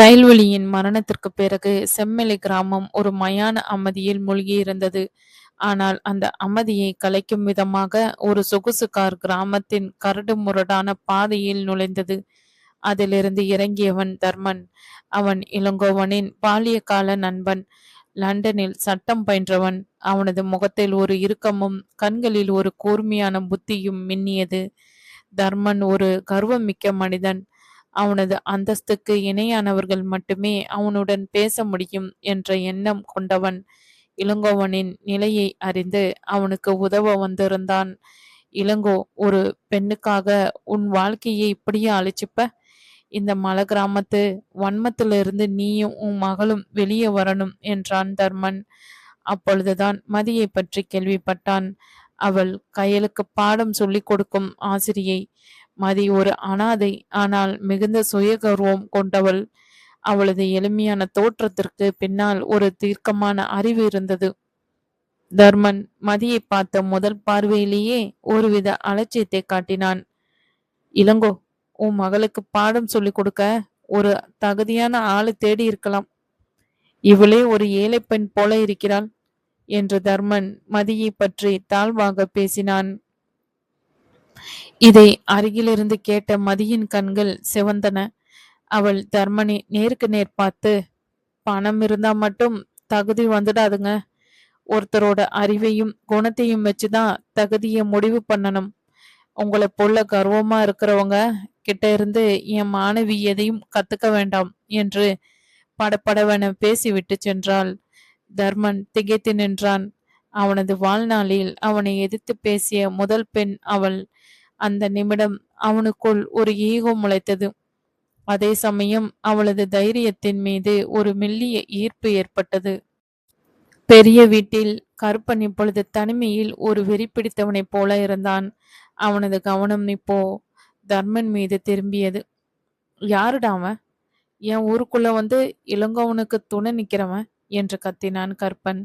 கைல்வெளியின் மரணத்திற்கு பிறகு செம்மலை கிராமம் ஒரு மயான அமைதியில் மூழ்கியிருந்தது. ஆனால் அந்த அமைதியை கலைக்கும் விதமாக ஒரு சொகுசு கார் கிராமத்தின் கரடுமுரடான பாதையில் நுழைந்தது. அதிலிருந்து இறங்கியவன் தர்மன். அவன் இளங்கோவனின் பால்யகால நண்பன். லண்டனில் சட்டம் பயின்றவன். அவனது முகத்தில் ஒரு இறுக்கமும் கண்களில் ஒரு கூர்மையான புத்தியும் மின்னியது. தர்மன் ஒரு கர்வமிக்க மனிதன். அவனது அந்தஸ்துக்கு இணையானவர்கள் மட்டுமே அவனுடன் பேச முடியும் என்ற எண்ணம் கொண்டவன். இளங்கோவனின் நிலையை அறிந்து அவனுக்கு உதவ வந்திருந்தான். இளங்கோ ஒரு பெண்ணுக்காக உன் வாழ்க்கையை இப்படியே அழிச்சுப்ப இந்த மலை கிராமத்து வன்மத்திலிருந்து நீயும் உன் மகளும் வெளியே வரணும் என்றான் தர்மன் அப்பொழுதுதான் மதியை பற்றி கேள்விப்பட்டான் அவள் கையலுக்கு பாடம் சொல்லிக் கொடுக்கும் ஆசிரியை மதி ஒரு அனாதை ஆனால் மிகுந்த சுயகர்வம் கொண்டவள். அவளது எளிமையான தோற்றத்திற்கு பின்னால் ஒரு தீர்க்கமான அறிவு இருந்தது. தர்மன் மதியை பார்த்த முதல் பார்வையிலேயே ஒருவித அலட்சியத்தை காட்டினான். இளங்கோ உன் மகளுக்கு பாடம் சொல்லிக் கொடுக்க ஒரு தகுதியான ஆளு தேடி இருக்கலாம். இவளே ஒரு ஏழை பெண் போல இருக்கிறாள் என்று தர்மன் மதியை பற்றி தாழ்வாக பேசினான். இதை அருகிலிருந்து கேட்ட மதியின் கண்கள் சிவந்தன. அவள் தர்மனை நேருக்கு நேர் பார்த்து பணம் இருந்தா மட்டும் தகுதி வந்துடாதுங்க. ஒருத்தரோட அறிவையும் குணத்தையும் வச்சுதான் தகுதியை முடிவு பண்ணணும். உங்களை போல கர்வமா இருக்கிறவங்க கிட்ட இருந்து என் மாணவி எதையும் கத்துக்க வேண்டாம் என்று படப்படவென பேசிவிட்டு சென்றாள். தர்மன் திகைத்து நின்றான். அவனது வாழ்நாளில் அவனை எதிர்த்து பேசிய முதல் பெண் அவள். அந்த நிமிடம் அவனுக்குள் ஒரு ஈகோ முளைத்தது. அதே சமயம் அவளது தைரியத்தின் மீது ஒரு மெல்லிய ஈர்ப்பு ஏற்பட்டது. பெரிய வீட்டில் கருப்பன் இப்பொழுது தனிமையில் ஒரு வெறி பிடித்தவனைப் போல இருந்தான். அவனது கவனம் இப்போ தர்மன் மீது திரும்பியது. யாருடா அவன்? என் ஊருக்குள்ள வந்து இளங்கோவனுக்கு துணை நிக்கிறவன்? என்று கத்தினான் கற்பன்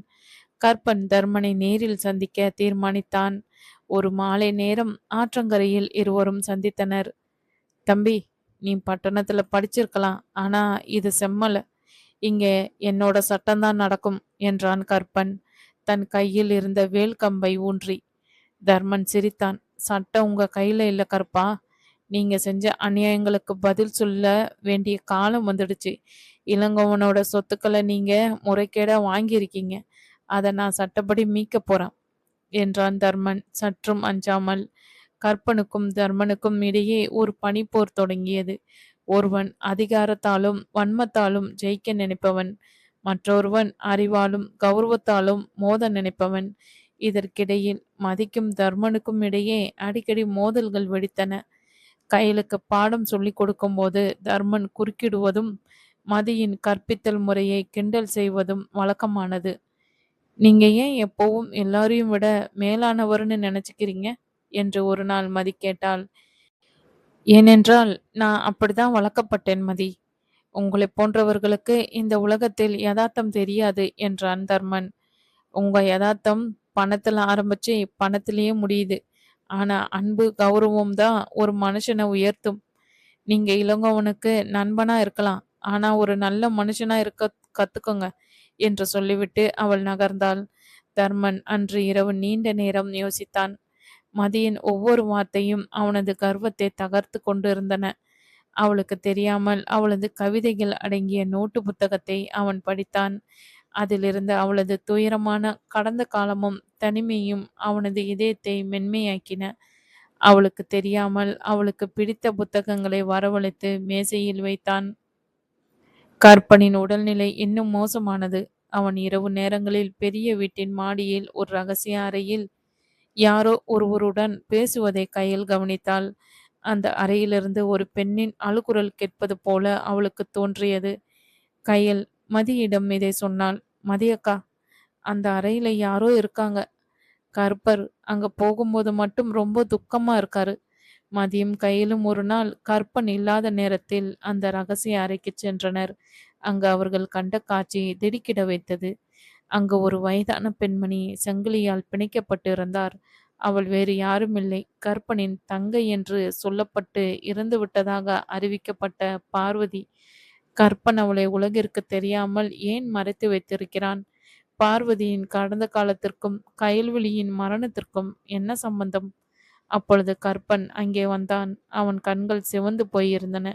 கற்பன் தர்மனை நேரில் சந்திக்க தீர்மானித்தான். ஒரு மாலை நேரம் ஆற்றங்கரையில் இருவரும் சந்தித்தனர். தம்பி நீ பட்டணத்துல படிச்சிருக்கலாம் ஆனா இது செம்மல. இங்கே என்னோட சட்டம்தான் நடக்கும் என்றான் கற்பன். தன் கையில் இருந்த வேல் கம்பை ஊன்றி. தர்மன் சிரித்தான். சட்டம் உங்க கையில இல்ல கற்பா நீங்க செஞ்ச அநியாயங்களுக்கு பதில் சொல்ல வேண்டிய காலம் வந்துடுச்சு. இளங்கோவனோட சொத்துக்களை நீங்க முறைகேடா வாங்கியிருக்கீங்க. அதை நான் சட்டப்படி மீக்க போறேன் என்றான் தர்மன். சற்றும் அஞ்சாமல் கற்பனுக்கும் தர்மனுக்கும் இடையே ஒரு பனிப்போர் தொடங்கியது. ஒருவன் அதிகாரத்தாலும் வன்மத்தாலும் ஜெயிக்க நினைப்பவன் மற்றொருவன் அறிவாலும் கௌரவத்தாலும் மோத நினைப்பவன். இதற்கிடையில் மதிக்கும் தர்மனுக்கும் இடையே அடிக்கடி மோதல்கள் வெடித்தன. கையலுக்கு பாடம் சொல்லிக் கொடுக்கும்போது தர்மன் குறுக்கிடுவதும் மதியின் கற்பித்தல் முறையை கிண்டல் செய்வதும் வழக்கமானது. நீங்க ஏன் எப்பவும் எல்லாரையும் விட மேலானவர்னு நினைச்சுக்கிறீங்க? என்று ஒரு நாள் மதி கேட்டாள். ஏனென்றால் நான் அப்படிதான் வளர்க்கப்பட்டேன் மதி. உங்களை போன்றவர்களுக்கு இந்த உலகத்தில் யதார்த்தம் தெரியாது என்றான் தர்மன். உங்க யதார்த்தம் பணத்துல ஆரம்பிச்சு பணத்திலேயே முடியுது. ஆனா அன்பு கௌரவம் தான் ஒரு மனுஷனை உயர்த்தும். நீங்க இளங்கவனுக்கு நண்பனா இருக்கலாம். ஆனா ஒரு நல்ல மனுஷனா இருக்க கத்துக்கோங்க. என்று சொல்லிவிட்டு அவள் நகர்ந்தாள். தர்மன் அன்று இரவு நீண்ட நேரம் யோசித்தான். மதியின் ஒவ்வொரு வார்த்தையும் அவனது கர்வத்தை தகர்த்து கொண்டிருந்தன. அவளுக்கு தெரியாமல் அவளது கவிதைகள் அடங்கிய நோட்டு புத்தகத்தை அவன் படித்தான். அதிலிருந்து அவளது துயரமான கடந்த காலமும் தனிமையும் அவனது இதயத்தை மென்மையாக்கின. அவளுக்கு தெரியாமல் அவளுக்கு பிடித்த புத்தகங்களை வரவழைத்து மேசையில் வைத்தான். கற்பனின் உடல்நிலை இன்னும் மோசமானது. அவன் இரவு நேரங்களில் பெரிய வீட்டின் மாடியில் ஒரு ரகசிய அறையில் யாரோ ஒருவருடன் பேசுவதை கையில் கவனித்தாள். அந்த அறையிலிருந்து ஒரு பெண்ணின் அழுகுரல் கேட்பது போல அவளுக்கு தோன்றியது. கையில் மதியிடம் இதை சொன்னாள். மதியக்கா அந்த அறையில யாரோ இருக்காங்க. கருப்பர் அங்க போகும்போது மட்டும் ரொம்ப துக்கமா இருக்காரு. மதியம் கையிலும் ஒரு நாள் கற்பன் இல்லாத நேரத்தில் அந்த ரகசிய அறைக்கு சென்றனர். அங்கு அவர்கள் கண்ட காட்சி திடுக்கிட வைத்தது. அங்கு ஒரு வயதான பெண்மணி சங்கிலியால் பிணைக்கப்பட்டு இருந்தார் அவள் வேறு யாருமில்லை. கற்பனின் தங்கை என்று சொல்லப்பட்டு இறந்து விட்டதாக அறிவிக்கப்பட்ட பார்வதி கற்பன் அவளை உலகிற்கு தெரியாமல் ஏன் மறைத்து வைத்திருக்கிறான்? பார்வதியின் கடந்த காலத்திற்கும் கயல்விழியின் மரணத்திற்கும் என்ன சம்பந்தம்? அப்பொழுது கற்பன் அங்கே வந்தான். அவன் கண்கள் சிவந்து போயிருந்தன.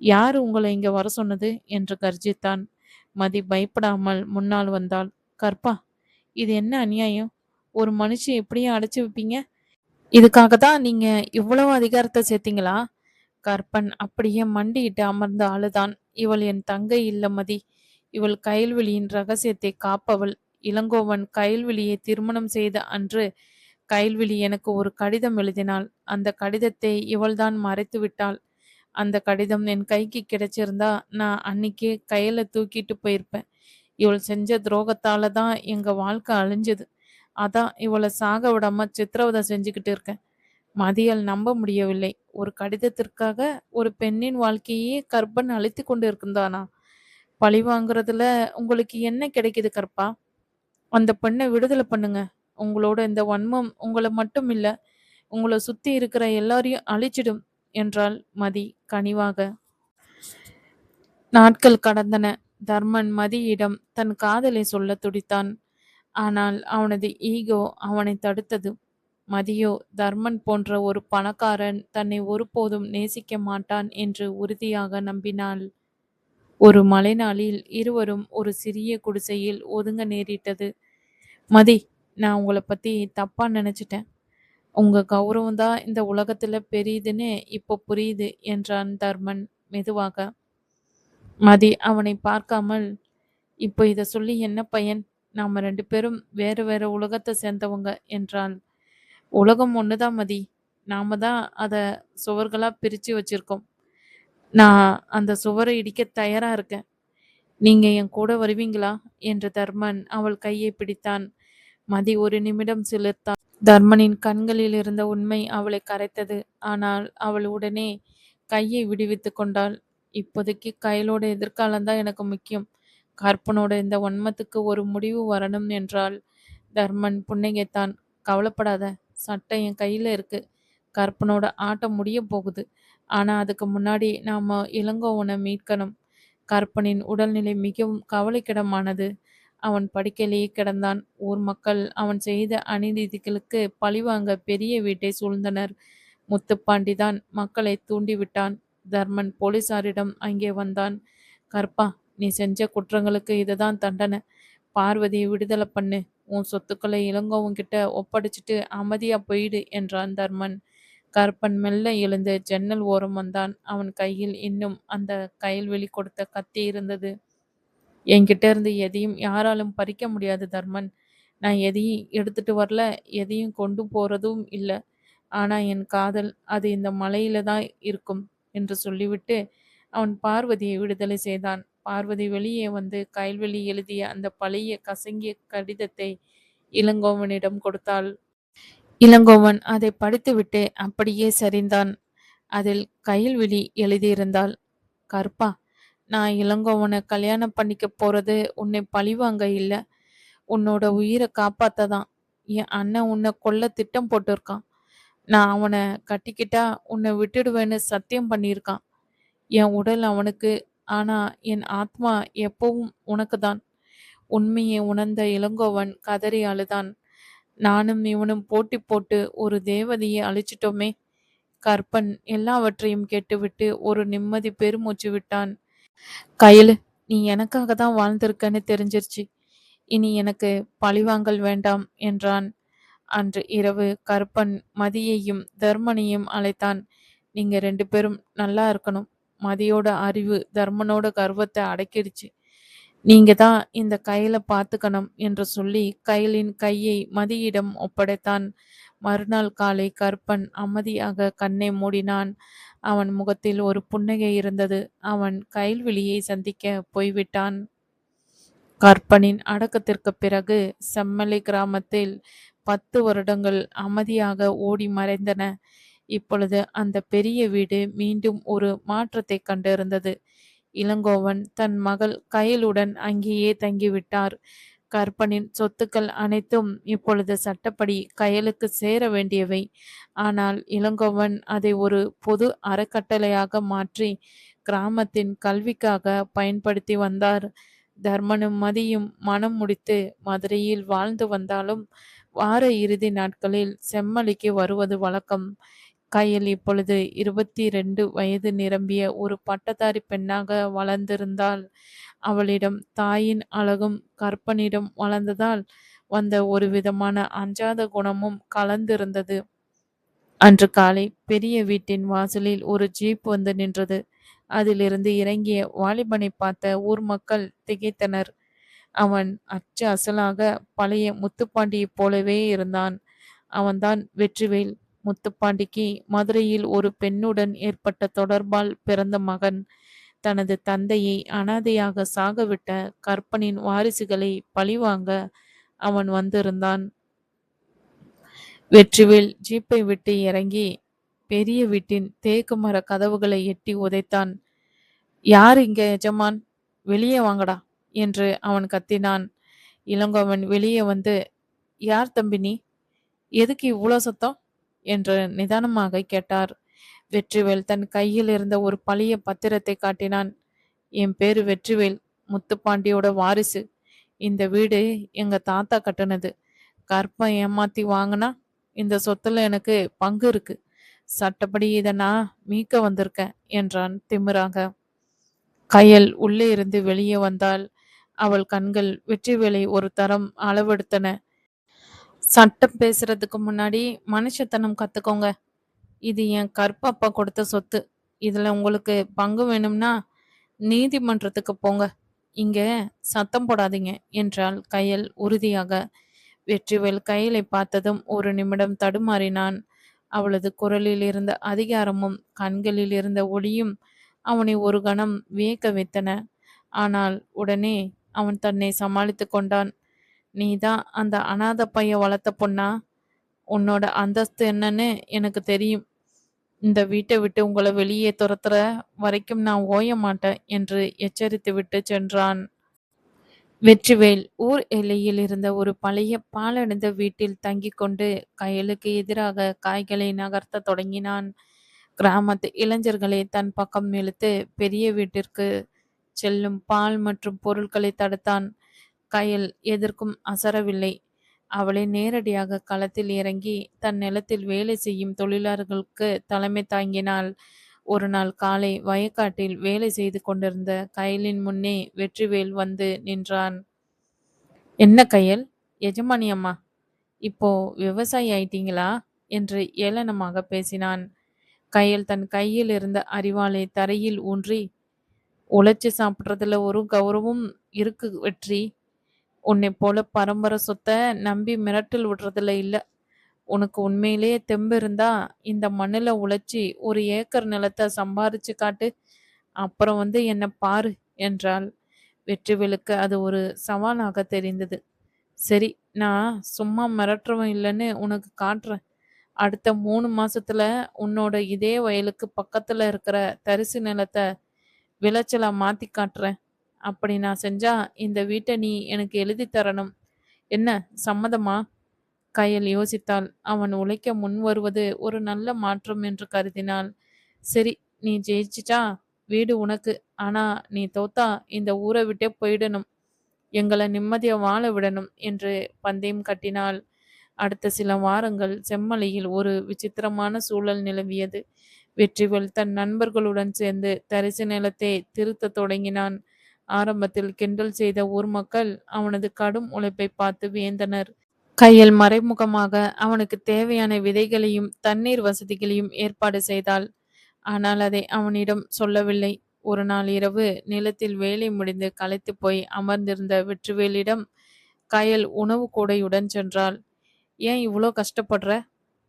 யார் உங்களை இங்கே வர சொன்னது? என்று கர்ஜித்தான். மதி பயப்படாமல் முன்னால் வந்தாள். கற்பா இது என்ன அநியாயம்? ஒரு மனுஷன் எப்படியும் அடைச்சி வைப்பீங்க? இதுக்காக தான் நீங்க இவ்வளவு அதிகாரத்தை சேர்த்தீங்களா? கற்பன் அப்படியே மண்டியிட்டு அமர்ந்த ஆளுதான். இவள் என் தங்கை இல்ல மதி. இவள் கயல்விழியின் ரகசியத்தை காப்பவள். இளங்கோவன் கயல்விழியை திருமணம் செய்த அன்று கைல்விழி எனக்கு ஒரு கடிதம் எழுதினாள். அந்த கடிதத்தை இவள்தான் மறைத்து விட்டாள். அந்த கடிதம் என் கைக்கு கிடைச்சிருந்தா நான் அன்னைக்கே கையில தூக்கிட்டு போயிருப்பேன். இவள் செஞ்ச துரோகத்தால தான் எங்க வாழ்க்கை அழிஞ்சது. அதான் இவளை சாக விடாம சித்திரவதை செஞ்சுக்கிட்டு இருக்கேன். மதியால் நம்ப முடியவில்லை. ஒரு கடிதத்திற்காக ஒரு பெண்ணின் வாழ்க்கையே கற்பன் அழித்து கொண்டு இருந்தானா பழி வாங்குறதுல உங்களுக்கு என்ன கிடைக்குது கற்பா அந்த பெண்ணை விடுதலை பண்ணுங்க. உங்களோட இந்த வன்மம் உங்களை மட்டும் இல்ல உங்களை சுத்தி இருக்கிற எல்லாரையும் அழிச்சிடும் என்றாள் மதி கனிவாக. நாட்கள் கடந்தன. தர்மன் மதியிடம் தன் காதலை சொல்ல துடித்தான். ஆனால் அவனது ஈகோ அவனை தடுத்தது. மதியோ தர்மன் போன்ற ஒரு பணக்காரன் தன்னை ஒருபோதும் நேசிக்க மாட்டான் என்று உறுதியாக நம்பினாள். ஒரு மழை நாளில் இருவரும் ஒரு சிறிய குடிசையில் ஒதுங்க நேரிட்டது. மதி நான் உங்களை பத்தி தப்பா நினச்சிட்டேன். உங்க கௌரவம் தான் இந்த உலகத்துல பெரியதுன்னு இப்போ புரியுது என்றான் தர்மன் மெதுவாக. மதி அவனை பார்க்காமல் இப்போ இதை சொல்லி என்ன பையன்? நாம ரெண்டு பேரும் வேறு வேற உலகத்தை சேர்ந்தவங்க என்றாள். உலகம் ஒண்ணுதான் மதி. நாம தான் அதை சுவர்களா பிரிச்சு வச்சிருக்கோம். நான் அந்த சுவரை இடிக்க தயாரா இருக்கேன். நீங்க என் கூட வருவீங்களா? என்று தர்மன் அவள் கையை பிடித்தான். மதி ஒரு நிமிடம் சிலிர்த்தான் தர்மனின் கண்களில் இருந்த உண்மை அவளை கரைத்தது. ஆனால் அவள் உடனே கையை விடுவித்து கொண்டாள். இப்போதைக்கு கையிலோட எதிர்காலம்தான் எனக்கு முக்கியம். கற்பனோட இந்த ஒன்மத்துக்கு ஒரு முடிவு வரணும் என்றால் தர்மன் புன்னகைத்தான். கவலைப்படாத சட்டை என் கையில இருக்கு. கற்பனோட ஆட்டம் முடிய போகுது. ஆனா அதுக்கு முன்னாடி நாம இளங்கோவனை மீட்கணும். கற்பனின் உடல்நிலை மிகவும் கவலைக்கிடமானது. அவன் படுக்கையிலேயே கிடந்தான். ஊர் மக்கள் அவன் செய்த அநீதிகளுக்கு பழிவாங்க பெரிய வீட்டை சூழ்ந்தனர். முத்துப்பாண்டி தான் மக்களை தூண்டிவிட்டான். தர்மன் போலீசாரிடம் அங்கே வந்தான். கற்பா நீ செஞ்ச குற்றங்களுக்கு இதுதான் தண்டனை. பார்வதியை விடுதலை பண்ணு. உன் சொத்துக்களை இளங்கோவும் கிட்ட ஒப்படைச்சிட்டு அமைதியா போயிடு என்றான் தர்மன். கற்பன் மெல்ல எழுந்து ஜன்னல் ஓரம் வந்தான். அவன் கையில் இன்னும் அந்த கையில் வெளி கொடுத்த கத்தி இருந்தது. என்கிட்ட இருந்து எதையும் யாராலும் பறிக்க முடியாது தர்மன். நான் எதையும் எடுத்துட்டு வரல எதையும் கொண்டு போறதும் இல்லை. ஆனா என் காதல் அது இந்த மலையில தான் இருக்கும் என்று சொல்லிவிட்டு அவன் பார்வதியை விடுதலை செய்தான். பார்வதி வெளியே வந்து கயல்வெளி எழுதிய அந்த பழைய கசங்கிய கடிதத்தை இளங்கோவனிடம் கொடுத்தாள். இளங்கோவன் அதை படித்துவிட்டு அப்படியே சரிந்தான். அதில் கயல்விழி எழுதியிருந்தாள். கற்பா நான் இளங்கோவனை கல்யாணம் பண்ணிக்க போறது உன்னை பழிவாங்க இல்லை. உன்னோட உயிரை காப்பாத்த தான் என் அண்ணன் உன்னை கொல்ல திட்டம் போட்டிருக்கான். நான் அவனை கட்டிக்கிட்டா உன்னை விட்டுடுவேன்னு சத்தியம் பண்ணியிருக்கான். என் உடல் அவனுக்கு ஆனா என் ஆத்மா எப்பவும் உனக்குதான். உண்மையை உணர்ந்த இளங்கோவன் கதறி அழுதான். நானும் இவனும் போட்டி போட்டு ஒரு தேவதையை அழிச்சிட்டோமே. கற்பன் எல்லாவற்றையும் கேட்டுவிட்டு ஒரு நிம்மதி பெருமூச்சு விட்டான். கயலு நீ எனக்காக தான் வாழ்ந்திருக்கன்னு தெரிஞ்சிருச்சு. இனி எனக்கு பழிவாங்கல் வேண்டாம் என்றான். அன்று இரவு கற்பன் மதியையும் தர்மனையும் அழைத்தான். நீங்க ரெண்டு பேரும் நல்லா இருக்கணும். மதியோட அறிவு தர்மனோட கர்வத்தை அடக்கிடுச்சு. நீங்க தான் இந்த கையில பார்த்துக்கணும் என்று சொல்லி கையலின் கையை மதியிடம் ஒப்படைத்தான். மறுநாள் காலை கற்பன் அமைதியாக கண்ணை மூடினான். அவன் முகத்தில் ஒரு புன்னகை இருந்தது. அவன் கைல்விழியை சந்திக்க போய்விட்டான். கற்பனின் அடக்கத்திற்கு பிறகு செம்மலை கிராமத்தில் பத்து வருடங்கள் அமைதியாக ஓடி மறைந்தன. இப்பொழுது அந்த பெரிய வீடு மீண்டும் ஒரு மாற்றத்தை கண்டிருந்தது. இளங்கோவன் தன் மகள் கயலுடன் அங்கேயே தங்கிவிட்டார். கற்பனின் சொத்துக்கள் அனைத்தும் இப்பொழுது சட்டப்படி கையலுக்கு சேர வேண்டியவை. ஆனால் இளங்கோவன் அதை ஒரு பொது அறக்கட்டளையாக மாற்றி கிராமத்தின் கல்விக்காக பயன்படுத்தி வந்தார். தர்மனும் மதியும் மனம் முடித்து மதுரையில் வாழ்ந்து வந்தாலும் வார இறுதி நாட்களில் செம்மலிக்கு வருவது வழக்கம். கையில் இப்பொழுது இருபத்தி ரெண்டு வயது நிரம்பிய ஒரு பட்டதாரி பெண்ணாக வளர்ந்திருந்தாள். அவளிடம் தாயின் அழகும் கற்பனிடம் வளர்ந்ததால் வந்த ஒரு விதமான அஞ்சாத குணமும் கலந்திருந்தது. அன்று காலை பெரிய வீட்டின் வாசலில் ஒரு ஜீப் வந்து நின்றது. அதிலிருந்து இறங்கிய வாலிபனை பார்த்த ஊர் மக்கள் திகைத்தனர். அவன் அச்சு அசலாக பழைய முத்துப்பாண்டியைப் போலவே இருந்தான். அவன்தான் வெற்றிவேல் முத்துப்பாண்டிக்கு மதுரையில் ஒரு பெண்ணுடன் ஏற்பட்ட தொடர்பால் பிறந்த மகன். தனது தந்தையை அனாதையாக சாகவிட்ட கற்பனின் வாரிசுகளை பழிவாங்க அவன் வந்திருந்தான். வெற்றிவேல் ஜீப்பை விட்டு இறங்கி பெரிய வீட்டின் தேக்கு மர கதவுகளை எட்டி உதைத்தான். யார் இங்க எஜமான்? வெளியே வாங்கடா என்று அவன் கத்தினான். இளங்கோவன் வெளியே வந்து யார் தம்பி நீ? எதுக்கு இவ்வளோ சத்தம்? என்று நிதானமாக கேட்டார். வெற்றிவேல் தன் கையில் இருந்த ஒரு பழைய பத்திரத்தை காட்டினான். என் பேரு வெற்றிவேல் முத்துப்பாண்டியோட வாரிசு. இந்த வீடு எங்க தாத்தா கட்டினது. கற்பம் ஏமாத்தி வாங்கினா இந்த சொத்துல எனக்கு பங்கு இருக்கு. சட்டப்படி இதை நான் மீக்க வந்திருக்கேன் என்றான் திமிராக கையல் உள்ளே இருந்து வெளியே வந்தால் அவள் கண்கள் வெற்றிவேலை ஒரு தரம் அளவெடுத்தன. சட்டம் பேசுறதுக்கு முன்னாடி மனுஷத்தனம் கத்துக்கோங்க. இது என் கற்பப்பா கொடுத்த சொத்து. இதுல உங்களுக்கு பங்கு வேணும்னா நீதிமன்றத்துக்கு போங்க. இங்க சத்தம் போடாதீங்க என்றாள் கையல் உறுதியாக. வெற்றிவேல் கையலை பார்த்ததும் ஒரு நிமிடம் தடுமாறினான். அவளது குரலில் இருந்த அதிகாரமும் கண்களில் இருந்த ஒளியும் அவனை ஒரு கணம் வியக்க வைத்தன. ஆனால் உடனே அவன் தன்னை சமாளித்து கொண்டான். நீதான் அந்த அனாத பைய வளர்த்த பொண்ணா? உன்னோட அந்தஸ்து என்னன்னு எனக்கு தெரியும். இந்த வீட்டை விட்டு உங்களை வெளியே துரத்துற வரைக்கும் நான் ஓய மாட்டேன் என்று எச்சரித்து விட்டு சென்றான். வெற்றிவேல் ஊர் எல்லையில் இருந்த ஒரு பழைய பாலடைந்த வீட்டில் தங்கி கொண்டு கயலுக்கு எதிராக காய்களை நகர்த்த தொடங்கினான். கிராமத்து இளைஞர்களை தன் பக்கம் இழுத்து பெரிய வீட்டிற்கு செல்லும் பால் மற்றும் பொருட்களை தடுத்தான். கயல் எதற்கும் அசரவில்லை. அவளை நேரடியாக களத்தில் இறங்கி தன் நிலத்தில் வேலை செய்யும் தொழிலாளர்களுக்கு தலைமை தாங்கினாள். ஒரு நாள் காலை வயக்காட்டில் வேலை செய்து கொண்டிருந்த கயலின் முன்னே வெற்றிவேல் வந்து நின்றான். என்ன கயல்? எஜமானி அம்மா இப்போ விவசாயி ஆயிட்டீங்களா? என்று ஏளனமாக பேசினான். கயல் தன் கையில் இருந்த அறிவாளை தரையில் ஊன்றி உழைச்சி சாப்பிட்றதுல ஒரு கௌரவம் இருக்கு வெற்றி. உன்னை போல பரம்பரை சொத்தை நம்பி மிரட்டல் விடுறதுல இல்லை. உனக்கு உண்மையிலேயே தெம்பு இருந்தா இந்த மண்ணில் உழைச்சி ஒரு ஏக்கர் நிலத்தை சம்பாரிச்சு காட்டு. அப்புறம் வந்து என்னை பாரு என்றால் வெற்றிவேலுக்கு அது ஒரு சவாலாக தெரிந்தது. சரி நான் சும்மா மிரட்டுறவன் இல்லைன்னு உனக்கு காட்டுறேன். அடுத்த மூணு மாசத்துல உன்னோட இதே வயலுக்கு பக்கத்துல இருக்கிற தரிசு நிலத்தை விளைச்சலா மாத்தி காட்டுறேன். அப்படி நான் செஞ்சா இந்த வீட்டை நீ எனக்கு எழுதி தரணும். என்ன சம்மதமா? கையில் யோசித்தாள். அவன் உழைக்க முன் வருவது ஒரு நல்ல மாற்றம் என்று கருதினாள். சரி நீ ஜெயிச்சிட்டா வீடு உனக்கு. ஆனா நீ தோத்தா இந்த ஊரை விட்டே போயிடணும். எங்களை நிம்மதியை வாழ விடணும் என்று பந்தயம் கட்டினாள். அடுத்த சில வாரங்கள் செம்மலையில் ஒரு விசித்திரமான சூழல் நிலவியது. வெற்றிவேல் தன் நண்பர்களுடன் சேர்ந்து தரிசு நிலத்தை திருத்த தொடங்கினான். ஆரம்பத்தில் கிண்டல் செய்த ஊர் மக்கள் அவனது கடும் உழைப்பை பார்த்து வியந்தனர். கையில் மறைமுகமாக அவனுக்கு தேவையான விதைகளையும் தண்ணீர் வசதிகளையும் ஏற்பாடு செய்தாள். ஆனால் அதை அவனிடம் சொல்லவில்லை. ஒரு நாள் இரவு நிலத்தில் வேலை முடிந்து களைத்து போய் அமர்ந்திருந்த வெற்றிவேலிடம் கயல் உணவு கூடையுடன் சென்றாள். ஏன் இவ்வளோ கஷ்டப்படுற?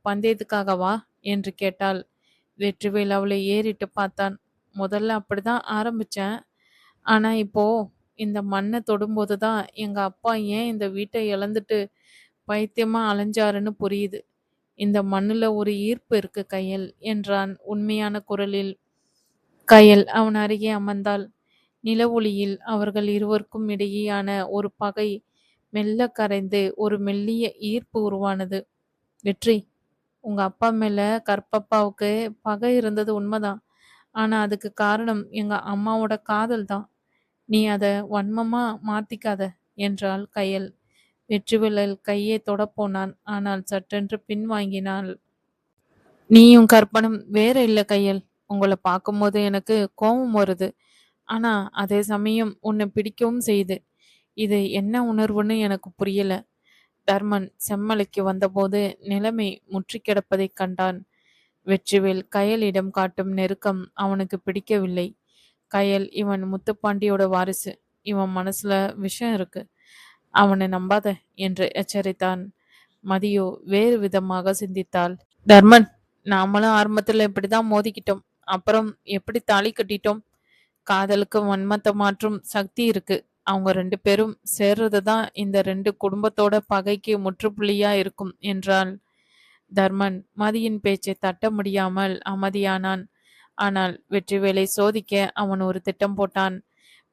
பந்தயத்துக்காகவா என்று கேட்டாள். வெற்றிவேல் அவளை ஏறிட்டு பார்த்தான். முதல்ல அப்படிதான் ஆரம்பிச்சேன். ஆனா இப்போ இந்த மண்ணை தொடும்போது தான் எங்க அப்பா ஏன் இந்த வீட்டை இழந்துட்டு பைத்தியமா அலைஞ்சாருன்னு புரியுது. இந்த மண்ணுல ஒரு ஈர்ப்பு இருக்கு கையல் என்றான் உண்மையான குரலில். கையல் அவன் அருகே அமர்ந்தாள். நில ஒளியில் அவர்கள் இருவருக்கும் இடையேயான ஒரு பகை மெல்ல கரைந்து ஒரு மெல்லிய ஈர்ப்பு உருவானது. வெற்றி உங்க அப்பா மேல கற்பப்பாவுக்கு பகை இருந்தது உண்மைதான். ஆனா அதுக்கு காரணம் எங்க அம்மாவோட காதல் தான். நீ அதை வன்மமா மாத்திக்காத என்றாள் கயல். வெற்றிவேலல் கையை தொடப்போனான் ஆனால் சட்டென்று பின்வாங்கினாள் நீயும் கற்பனும் வேற இல்லை கையல். உங்களை பார்க்கும்போது எனக்கு கோபம் வருது. ஆனா அதே சமயம் உன்னை பிடிக்கவும் செய்யுது இது என்ன உணர்வுன்னு எனக்கு புரியல. தர்மன் செம்மலைக்கு வந்தபோது நிலைமை முற்றி கிடப்பதைக் கண்டான். வெற்றிவேல் கயலிடம் காட்டும் நெருக்கம் அவனுக்கு பிடிக்கவில்லை. கயல் இவன் முத்துப்பாண்டியோட வாரிசு. இவன் மனசுல விஷம் இருக்கு. அவனை நம்பாத என்று எச்சரித்தான். மதியோ வேறு விதமாக சிந்தித்தாள். தர்மன் நாமளும் ஆரம்பத்துல இப்படிதான் மோதிக்கிட்டோம். அப்புறம் எப்படி தாலி கட்டிட்டோம்? காதலுக்கு வன்மத்தை மாற்றும் சக்தி இருக்கு. அவங்க ரெண்டு பேரும் சேர்றது தான் இந்த ரெண்டு குடும்பத்தோட பகைக்கு முற்றுப்புள்ளியா இருக்கும் என்றாள் தர்மன். மதியின் பேச்சை தட்ட முடியாமல் அமைதியானான். ஆனால் வெற்றிவேலை சோதிக்க அவன் ஒரு திட்டம் போட்டான்.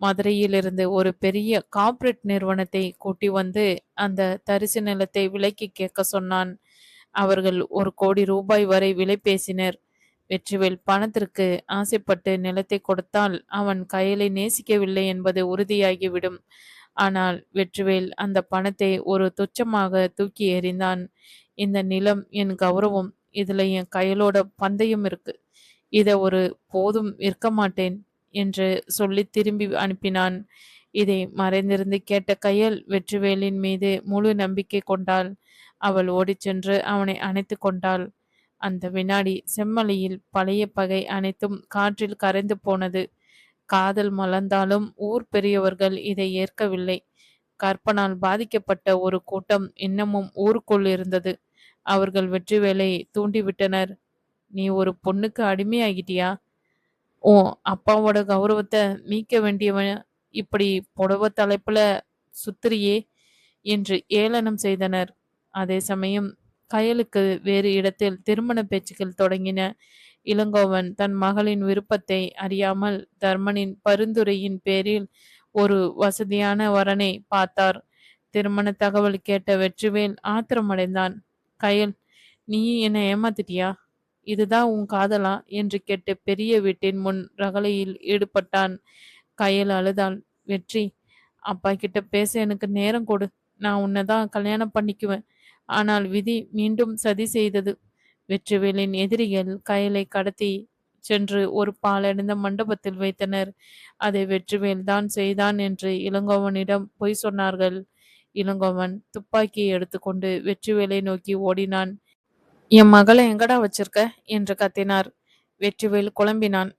மதுரையிலிருந்து ஒரு பெரிய கார்ப்பரேட் நிறுவனத்தை கூட்டி வந்து அந்த தரிசு நிலத்தை விலைக்கு கேட்க சொன்னான். அவர்கள் ஒரு கோடி ரூபாய் வரை விலை பேசினர். வெற்றிவேல் பணத்திற்கு ஆசைப்பட்டு நிலத்தை கொடுத்தால் அவன் கையலை நேசிக்கவில்லை என்பது உறுதியாகிவிடும். ஆனால் வெற்றிவேல் அந்த பணத்தை ஒரு துச்சமாக தூக்கி எறிந்தான். இந்த நிலம் என் கௌரவம் இதுல என் கையலோட பந்தயம் இருக்கு. இதை ஒரு போதும் இருக்க மாட்டேன் என்று சொல்லி திரும்பி அனுப்பினான். இதை மறைந்திருந்து கேட்ட கையல் வெற்றிவேலின் மீது முழு நம்பிக்கை கொண்டாள். அவள் ஓடிச் சென்று அவனை அணைத்து கொண்டாள். அந்த வினாடி செம்மலையில் பழைய பகை அனைத்தும் காற்றில் கரைந்து போனது. காதல் மலர்ந்தாலும் ஊர் பெரியவர்கள் இதை ஏற்கவில்லை. கற்பனால் பாதிக்கப்பட்ட ஒரு கூட்டம் இன்னமும் ஊருக்குள் இருந்தது. அவர்கள் வெற்றிவேலை தூண்டிவிட்டனர். நீ ஒரு பொண்ணுக்கு அடிமையாகிட்டியா? ஓ அப்பாவோட கௌரவத்தை மீட்க வேண்டியவன் இப்படி புடவ தலைப்புல சுத்திரியே என்று ஏளனம் செய்தனர். அதே சமயம் கயலுக்கு வேறு இடத்தில் திருமண பேச்சுக்கள் தொடங்கின. இளங்கோவன் தன் மகளின் விருப்பத்தை அறியாமல் தர்மனின் பரிந்துரையின் பேரில் ஒரு வசதியான வரனை பார்த்தார். திருமண தகவல் கேட்ட வெற்றிவேல் ஆத்திரமடைந்தான். கயல் நீ என்னை ஏமாத்திட்டியா? இதுதான் உன் காதலா? என்று கேட்டு பெரிய வீட்டின் முன் ரகலையில் ஈடுபட்டான். கையில் அழுதாள். வெற்றி அப்பா கிட்ட பேச எனக்கு நேரம் கொடு. நான் உன்னை தான் கல்யாணம் பண்ணிக்குவேன். ஆனால் விதி மீண்டும் சதி செய்தது. வெற்றிவேலின் எதிரிகள் கயலை கடத்தி சென்று ஒரு பாலடைந்த மண்டபத்தில் வைத்தனர். அதை வெற்றிவேல் தான் செய்தான் என்று இளங்கோவனிடம் பொய் சொன்னார்கள். இளங்கோவன் துப்பாக்கியை எடுத்துக்கொண்டு வெற்றிவேலை நோக்கி ஓடினான். என் மகளை எங்கடா வச்சிருக்க? என்று கத்தினார். வெற்றிவேல் குழம்பினான்.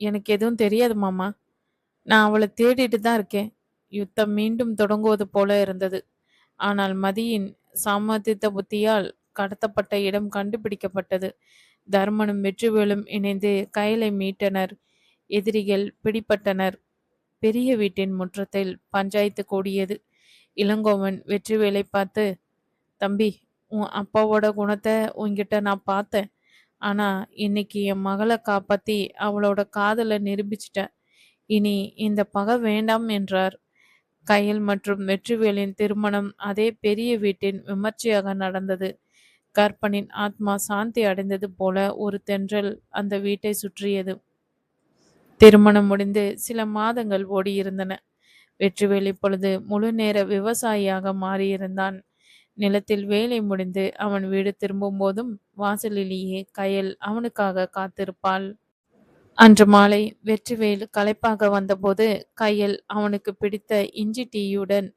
எனக்கு எதுவும் தெரியாது மாமா. நான் அவளை தேடிட்டு தான் இருக்கேன். யுத்தம் மீண்டும் தொடங்குவது போல இருந்தது. ஆனால் மதியின் சாமர்த்தித்த புத்தியால் கடத்தப்பட்ட இடம் கண்டுபிடிக்கப்பட்டது. தர்மனும் வெற்றிவேலும் இணைந்து கயலை மீட்டனர். எதிரிகள் பிடிப்பட்டனர் பெரிய வீட்டின் முற்றத்தில் பஞ்சாயத்து கூடியது. இளங்கோவன் வெற்றிவேலை பார்த்து தம்பி உன் அப்பாவோட குணத்தை உன்கிட்ட நான் பார்த்தேன். ஆனா இன்னைக்கு என் மகளை காப்பாத்தி அவளோட காதலை நிரூபிச்சிட்டேன் இனி இந்த பகை வேண்டாம் என்றார். கையல் மற்றும் வெற்றிவேலின் திருமணம் அதே பெரிய வீட்டின் விமர்சையாக நடந்தது. கற்பனின் ஆத்மா சாந்தி அடைந்தது போல ஒரு தென்றல் அந்த வீட்டை சுற்றியது. திருமணம் முடிந்து சில மாதங்கள் ஓடியிருந்தன. வெற்றிவேல் இப்பொழுது முழு நேர விவசாயியாக மாறியிருந்தான். நிலத்தில் வேலை முடிந்து அவன் வீடு திரும்பும் போதும் வாசலிலேயே கயல் அவனுக்காக காத்திருப்பாள். அன்று மாலை வெற்றிவேல் களைப்பாக வந்தபோது கையல் அவனுக்கு பிடித்த இஞ்சி டீயுடன்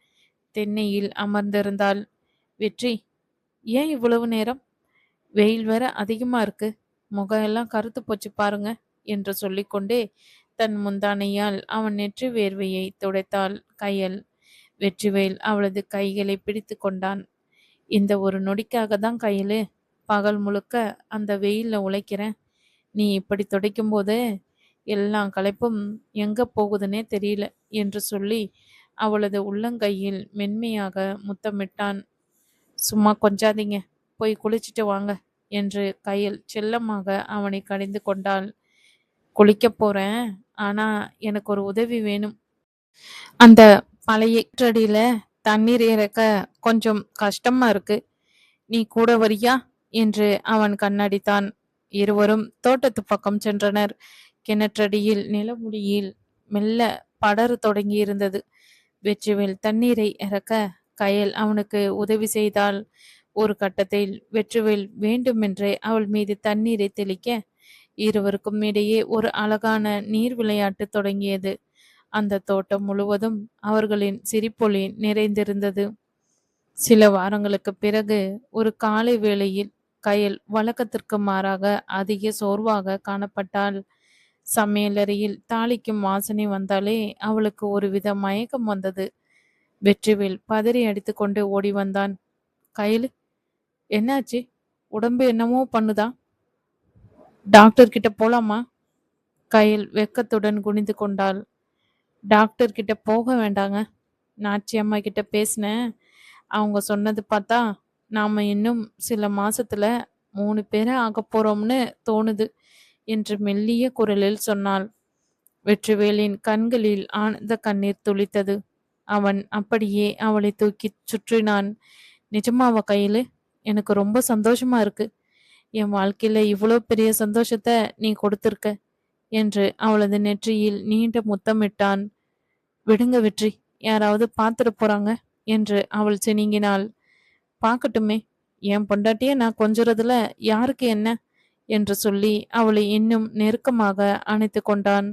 தென்னையில் அமர்ந்திருந்தாள். வெற்றி ஏன் இவ்வளவு நேரம்? வெயில் வேற அதிகமா இருக்கு. முகம் எல்லாம் கருத்து போச்சு பாருங்க என்று சொல்லிக்கொண்டே தன் முந்தானையால் அவன் நெற்றி வேர்வையை துடைத்தாள் கையல். வெற்றிவேல் அவளது கைகளை பிடித்து கொண்டான். இந்த ஒரு நொடிக்காக தான் கையில் பகல் முழுக்க அந்த வெயிலில் உழைக்கிறேன். நீ இப்படி துடைக்கும் போது எல்லா களைப்பும் எங்கே போகுதுன்னே தெரியல என்று சொல்லி அவளது உள்ளங்கையில் மென்மையாக முத்தமிட்டான். சும்மா கொஞ்சாதீங்க போய் குளிச்சுட்டு வாங்க என்று கையில் செல்லமாக அவனை கடிந்து கொண்டாள். குளிக்க போறேன் ஆனா எனக்கு ஒரு உதவி வேணும். அந்த பழைய அடியில தண்ணீர் இறக்க கொஞ்சம் கஷ்டமா இருக்கு. நீ கூட வரியா? என்று அவன் கண்ணடித்தான். இருவரும் தோட்டத்து பக்கம் சென்றனர். கிணற்றடியில் நிலமுடியில் மெல்ல படரத் தொடங்கியிருந்தது வெற்றிவேல் தண்ணீரை இறக்க கயல் அவனுக்கு உதவி செய்தால் ஒரு கட்டத்தில் வெற்றிவேல் வேண்டுமென்றே அவள் மீது தண்ணீரை தெளிக்க இருவருக்கும் இடையே ஒரு அழகான நீர் விளையாட்டு தொடங்கியது. அந்த தோட்டம் முழுவதும் அவர்களின் சிரிப்பொலி நிறைந்திருந்தது. சில வாரங்களுக்கு பிறகு ஒரு காலை வேளையில் கயல் வழக்கத்திற்கு மாறாக அதிக சோர்வாக காணப்பட்டாள். சமையலறையில் தாளிக்கும் வாசனை வந்தாலே அவளுக்கு ஒருவித மயக்கம் வந்தது. வெற்றிவேல் பதறி அடித்துக்கொண்டு ஓடி வந்தான். கயலு என்னாச்சு? உடம்பு என்னமோ பண்ணுதா? டாக்டர் கிட்ட போலாமா? கயல் வெக்கத்துடன் குனிந்து கொண்டாள். டாக்டர் கிட்ட போக வேண்டாங்க. நாச்சி அம்மா கிட்ட பேசினேன். அவங்க சொன்னது பார்த்தா நாம இன்னும் சில மாசத்துல மூணு பேரை ஆக போறோம்னு தோணுது என்று மெல்லிய குரலில் சொன்னாள். வெற்றிவேலின் கண்களில் ஆனந்த கண்ணீர் துளித்தது. அவன் அப்படியே அவளை தூக்கி சுற்றினான். நிஜமாவ கையில? எனக்கு ரொம்ப சந்தோஷமா இருக்கு. என் வாழ்க்கையில இவ்வளோ பெரிய சந்தோஷத்தை நீ கொடுத்துருக்க. என்று அவளது நெற்றியில் நீண்ட முத்தமிட்டான். விடுங்க வெற்றி யாராவது பார்த்துட்டு போறாங்க என்று அவள் சினிங்கினாள். பார்க்கட்டுமே என் பொண்டாட்டிய நான் கொஞ்சுறதுல யாருக்கு என்ன? என்று சொல்லி அவளை இன்னும் நெருக்கமாக அணைத்து கொண்டான்.